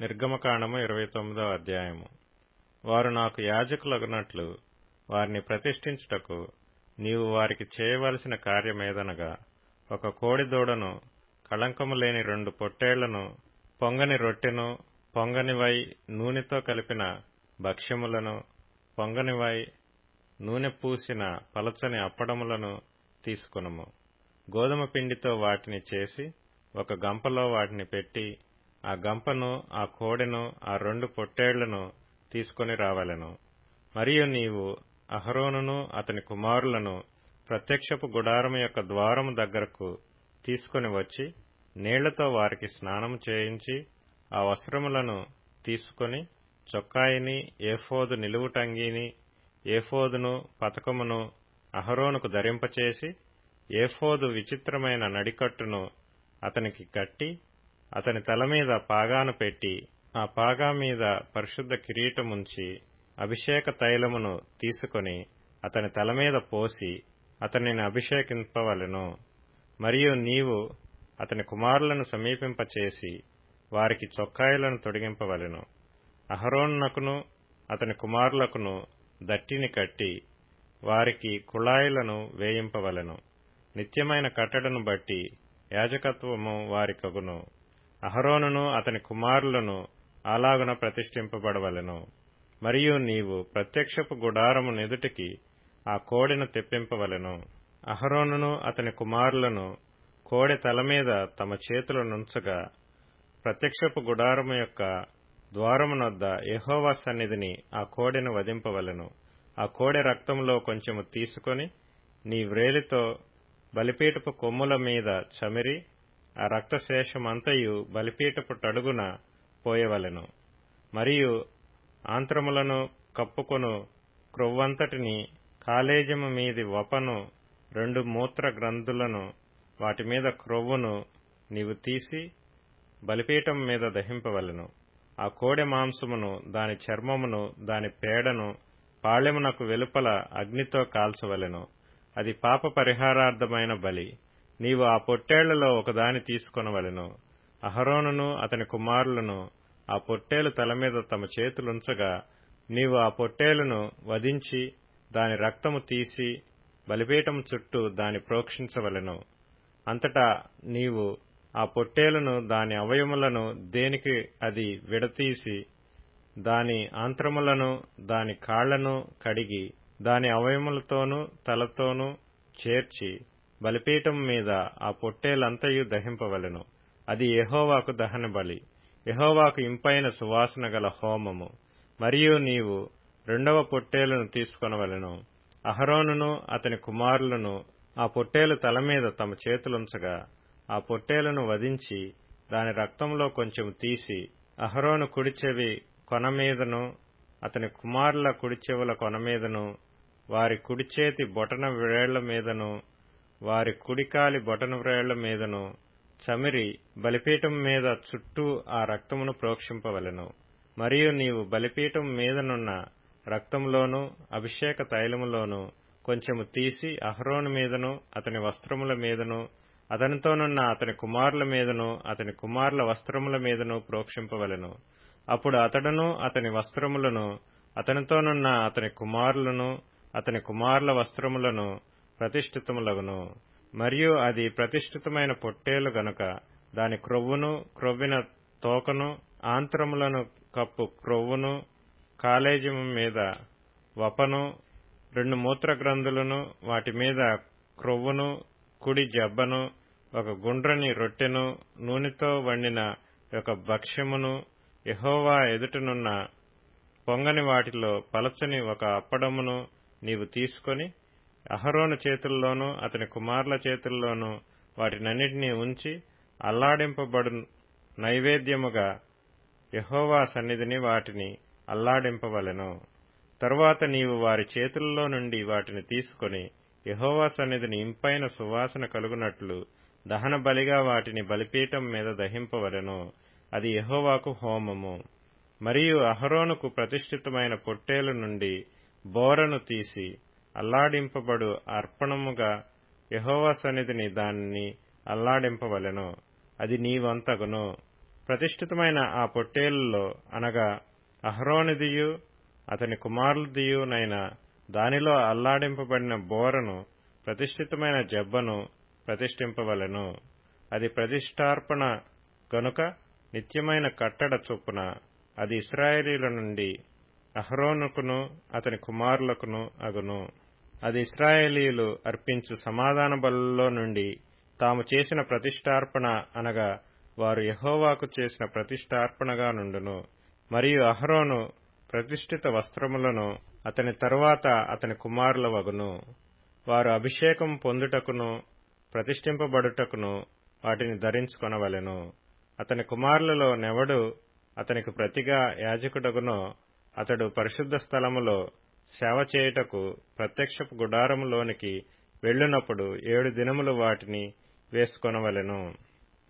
నిర్గమకాండము ఇరవై తొమ్మిదవ అధ్యాయము. వారు నాకు యాజకులగునట్లు వారిని ప్రతిష్ఠించుటకు నీవు వారికి చేయవలసిన కార్యమేదనగా ఒక కోడిదూడను కళంకము లేని రెండు పొట్టేళ్ళను పొంగని రొట్టెను పొంగనివై నూనెతో కలిపిన భక్ష్యములను పొంగనివై నూనె పూసిన పలచని అప్పడములను తీసుకునము. గోధుమ పిండితో వాటిని చేసి ఒక గంపలో వాటిని పెట్టి ఆ గంపను ఆ కోడెను ఆ రెండు పొట్టేళ్ళను తీసుకొని రావలెను. మరియు నీవు అహరోనును అతని కుమారులను ప్రత్యక్షపు గుడారము యొక్క ద్వారము దగ్గరకు తీసుకొని వచ్చి నీళ్ళతో వారికి స్నానము చేయించి ఆ వస్త్రములను తీసుకొని చొక్కాయిని ఏఫోదు నిలువుటంగీని ఏఫోదును పతకమును అహరోనుకు ధరింపచేసి ఏఫోదు విచిత్రమైన నడికట్టును అతనికి కట్టి అతని తల మీద పాగాను పెట్టి ఆ పాగా మీద పరిశుద్ధ కిరీటముంచి అభిషేక తైలమును తీసుకొని అతని తల మీద పోసి అతనిని అభిషేకింపవలెను. మరియు నీవు అతని కుమారులను సమీపింపచేసి వారికి చొక్కాయలను తొడిగింపవలెను. అహరోన్నకును అతని కుమారులకును దట్టిని కట్టి వారికి కుళాయిలను వేయింపవలెను. నిత్యమైన కట్టడను బట్టి యాజకత్వము వారికగును. అహరోనును అతని కుమారులను అలాగున ప్రతిష్ఠింపబడవలెను. మరియు నీవు ప్రత్యక్షపు గుడారము నెదుటికి ఆ కోడెను తెప్పింపవలెను. అహరోనును అతని కుమారులను కోడె తల మీద తమ చేతులు నుంచగా ప్రత్యక్షపు గుడారము యొక్క ద్వారమునొద్ద యహోవా సన్నిధిని ఆ కోడెను వధింపవలెను. ఆ కోడె రక్తంలో కొంచెము తీసుకొని నీ వ్రేలితో బలిపీటపు కొమ్ముల మీద చమిరి ఆ రక్తశేషమంతయు బలిపీఠపు టడుగున పోయవలెను. మరియు ఆంత్రములను కప్పుకొను క్రొవ్వంతటిని కాలేజము మీది వపను రెండు మూత్ర గ్రంథులను వాటి మీద క్రొవ్వును నీవు తీసి బలిపీఠం మీద దహింపవలెను. ఆ కోడె మాంసమును దాని చర్మమును దాని పేడను పాళెమునకు వెలుపల అగ్నితో కాల్చవలెను. అది పాప పరిహారార్థమైన బలి. నీవు ఆ పొట్టేళ్ళలో ఒకదాని తీసుకొనవలెను. అహరోనును అతని కుమారులను ఆ పొట్టేలు తల మీద తమ చేతులుంచగా నీవు ఆ పొట్టేలును వధించి దాని రక్తము తీసి బలిపీఠం చుట్టూ దాని ప్రోక్షించవలెను. అంతటా నీవు ఆ పొట్టేలును దాని అవయములను దేనికి అది విడతీసి దాని ఆంత్రములను దాని కాళ్ళను కడిగి దాని అవయములతోనూ తలతోనూ చేర్చి బలిపీఠం మీద ఆ పొట్టేలంతయు దహింపవలెను. అది యహోవాకు దహన బలి యహోవాకు ఇంపైన సువాసన గల హోమము. మరియు నీవు రెండవ పొట్టేలును తీసుకొనవలెను. అహరోనును అతని కుమారులను ఆ పొట్టేలు తల మీద తమ చేతులుంచగా ఆ పొట్టేలను వధించి దాని రక్తంలో కొంచెం తీసి అహరోను కుడి చెవి కొన మీదను అతని కుమారుల కుడి చెవుల కొన మీదను వారి కుడి చేతి బొటన వేళ్ళ మీదను వారి కుడికాలి బొటనవ్రేళ్ళ మీదను చమిరి బలిపీఠం మీద చుట్టూ ఆ రక్తమును ప్రోక్షింపవలెను. మరియు నీవు బలిపీఠం మీదనున్న రక్తంలోను అభిషేక తైలములోను కొంచెము తీసి అహరోను మీదను అతని వస్త్రముల మీదను అతనితోనున్న అతని కుమారుల మీదను అతని కుమారుల వస్త్రముల మీదను ప్రోక్షింపవలెను. అప్పుడు అతడును అతని వస్త్రములను అతనితోనున్న అతని కుమారులను అతని కుమారుల వస్త్రములను ప్రతిష్ఠితములగును. మరియు అది ప్రతిష్ఠితమైన పొట్టేలు గనుక దాని క్రొవ్వును క్రొవ్విన తోకను ఆంత్రములను కప్పు క్రొవ్వును కాలేజము మీద వపను రెండు మూత్రగ్రంథులను వాటి మీద క్రొవ్వును కుడి జబ్బను ఒక గుండ్రని రొట్టెను నూనెతో వండిన ఒక భక్ష్యమును యహోవా ఎదుటనున్న పొంగని వాటిలో పలచని ఒక అప్పడమును నీవు తీసుకొని అహరోను చేతుల్లోనూ అతని కుమారుల చేతుల్లోనూ వాటినన్నిటినీ ఉంచి అల్లాడింపబడు నైవేద్యముగా యహోవా సన్నిధిని వాటిని అల్లాడింపవలెను. తరువాత నీవు వారి చేతుల్లో నుండి వాటిని తీసుకొని యహోవా సన్నిధిని ఇంపైన సువాసన కలుగునట్లు దహన బలిగా వాటిని బలిపీఠం మీద దహింపవలెను. అది యహోవాకు హోమము. మరియు అహరోనుకు ప్రతిష్ఠితమైన పొట్టేలు నుండి బోరను తీసి అల్లాడింపబడు అర్పణముగా యహోవా సన్నిధిని దానిని అల్లాడింపవలెను. అది నీ వంతగును. ప్రతిష్ఠితమైన ఆ పొట్టేలులో అనగా అహ్రోనిదియు అతని కుమారులదియునైన దానిలో అల్లాడింపబడిన బోరను ప్రతిష్ఠితమైన జబ్బను ప్రతిష్ఠింపవలెను. అది ప్రతిష్టార్పణ గనుక నిత్యమైన కట్టడ చొప్పున అది ఇస్రాయేలీల నుండి అహ్రోనుకును అతని కుమారులకును అగును. అది ఇస్రాయేలీలు అర్పించు సమాధాన బలుల్లో నుండి తాము చేసిన ప్రతిష్టార్పణ అనగా వారు యహోవాకు చేసిన ప్రతిష్టార్పణగా నుండును మరియు అహరోను ప్రతిష్ఠిత వస్త్రములను అతని తరువాత అతని కుమారుల వగును. వారు అభిషేకం పొందుటకును ప్రతిష్ఠింపబడుటకును వాటిని ధరించుకొనవలెను. అతని కుమారులలో నెవడు అతనికి ప్రతిగా యాజకుడగునో అతడు పరిశుద్ధ స్థలములో సేవ చేయుటకు ప్రత్యక్షపు గుడారములోనికి వెళ్ళినప్పుడు ఏడు దినములు వాటిని వేసుకొనవలెను.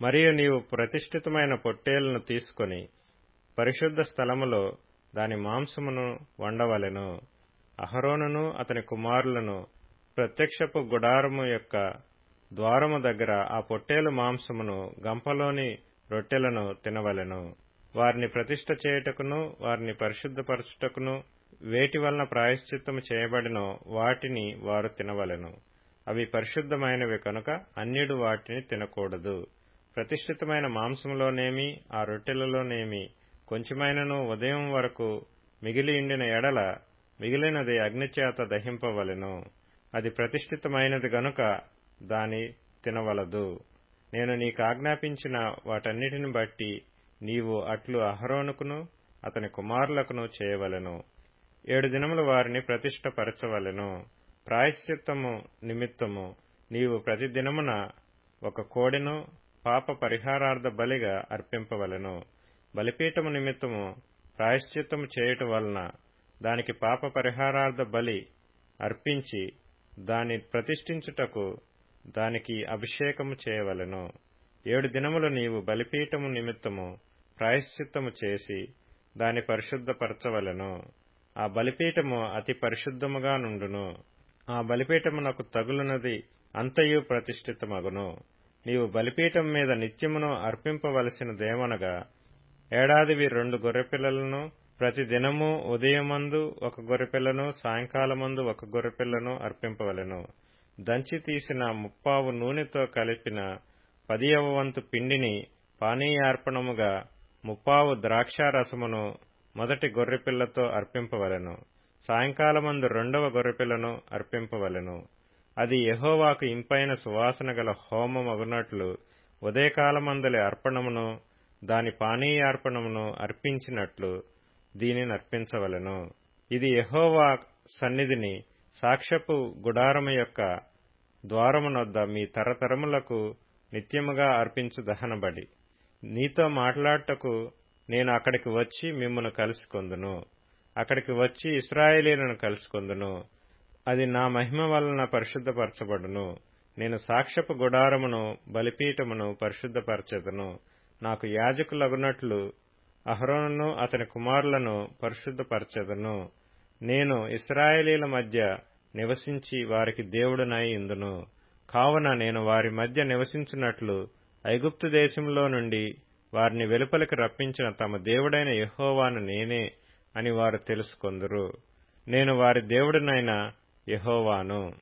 మరియు నీవు ప్రతిష్ఠితమైన పొట్టేలను తీసుకొని పరిశుద్ధ స్థలములో దాని మాంసమును వండవలెను. అహరోనును అతని కుమారులను ప్రత్యక్షపు గుడారము యొక్క ద్వారము దగ్గర ఆ పొట్టేలు మాంసమును గంపలోని రొట్టెలను తినవలెను. వారిని ప్రతిష్ఠ చేయుటకును వారిని పరిశుద్ధపరచుటకును వేటి వలన ప్రాయశ్చిత్తము చేయబడినో వాటిని వారు తినవలెను. అవి పరిశుద్ధమైనవి కనుక అన్యుడు వాటిని తినకూడదు. ప్రతిష్ఠితమైన మాంసంలోనేమి ఆ రొట్టెలలోనేమి కొంచెమైనను ఉదయం వరకు మిగిలి ఎండిన ఎడల మిగిలినది అగ్నిచేత దహింపవలెను. అది ప్రతిష్ఠితమైనది గనుక దాని తినవలదు. నేను నీకు ఆజ్ఞాపించిన వాటన్నిటిని బట్టి నీవు అట్లు అహరోనుకును అతని కుమారులకును చేయవలెను. ఏడు దినములు వారిని ప్రతిష్టపరచవలెను. ప్రాయశ్చిత్తము నిమిత్తము నీవు ప్రతి దినమున ఒక కోడెను పాప పరిహారార్థ బలిగా అర్పింపవలెను. బలిపీఠము నిమిత్తము ప్రాయశ్చిత్తము చేయుట వలన దానికి పాప పరిహారార్థ బలి అర్పించి దాని ప్రతిష్ఠించుటకు దానికి అభిషేకము చేయవలెను. ఏడు దినములు నీవు బలిపీఠము నిమిత్తము ప్రాయశ్చిత్తము చేసి దాని పరిశుద్ధపరచవలెను. ఆ బలిపీఠము అతి పరిశుద్ధముగా నుండును. ఆ బలిపీఠమునకు తగులునది అంతయు ప్రతిష్ఠితమగును. నీవు బలిపీఠం మీద నిత్యమును అర్పింపవలసినదేమనగా ఏడాదివి రెండు గొర్రెపిల్లలను ప్రతి దినము ఉదయమందు ఒక గొర్రెపిల్లను సాయంకాలమందు ఒక గొర్రెపిల్లను అర్పింపవలెను. దంచి తీసిన ముప్పావు నూనెతో కలిపిన పదియవ వంతు పిండిని పానీయార్పణముగా ముప్పావు ద్రాక్షారసమును మొదటి గొర్రెపిల్లతో అర్పింపవలెను. సాయంకాలమందు రెండవ గొర్రెపిల్లను అర్పింపవలెను. అది యహోవాకు ఇంపైన సువాసన గల హోమమగునట్లు ఉదయకాలమందలి అర్పణమును దాని పానీయార్పణమును అర్పించినట్లు దీనిని అర్పించవలెను. ఇది యహోవా సన్నిధిని సాక్ష్యపు గుడారము యొక్క ద్వారమునొద్ద మీ తరతరములకు నిత్యముగా అర్పించు దహనబడి నీతో మాట్లాడటకు నేను అక్కడికి వచ్చి మిమ్మను కలుసుకొందును. అక్కడికి వచ్చి ఇస్రాయేలీలను కలుసుకొందును. అది నా మహిమ వలన పరిశుద్ధపరచబడును. నేను సాక్ష్యపు గుడారమును బలిపీఠమును పరిశుద్ధపరచెదను. నాకు యాజకులగునట్లు అహరోనును అతని కుమారులను పరిశుద్ధపరచెదను. నేను ఇస్రాయేలీల మధ్య నివసించి వారికి దేవుడునై ఇందును. కావున నేను వారి మధ్య నివసించినట్లు ఐగుప్తు దేశంలో నుండి వారిని వెలుపలికి రప్పించిన తమ దేవుడైన యహోవాను నేనే అని వారు తెలుసుకొందురు. నేను వారి దేవుడినైన యహోవాను.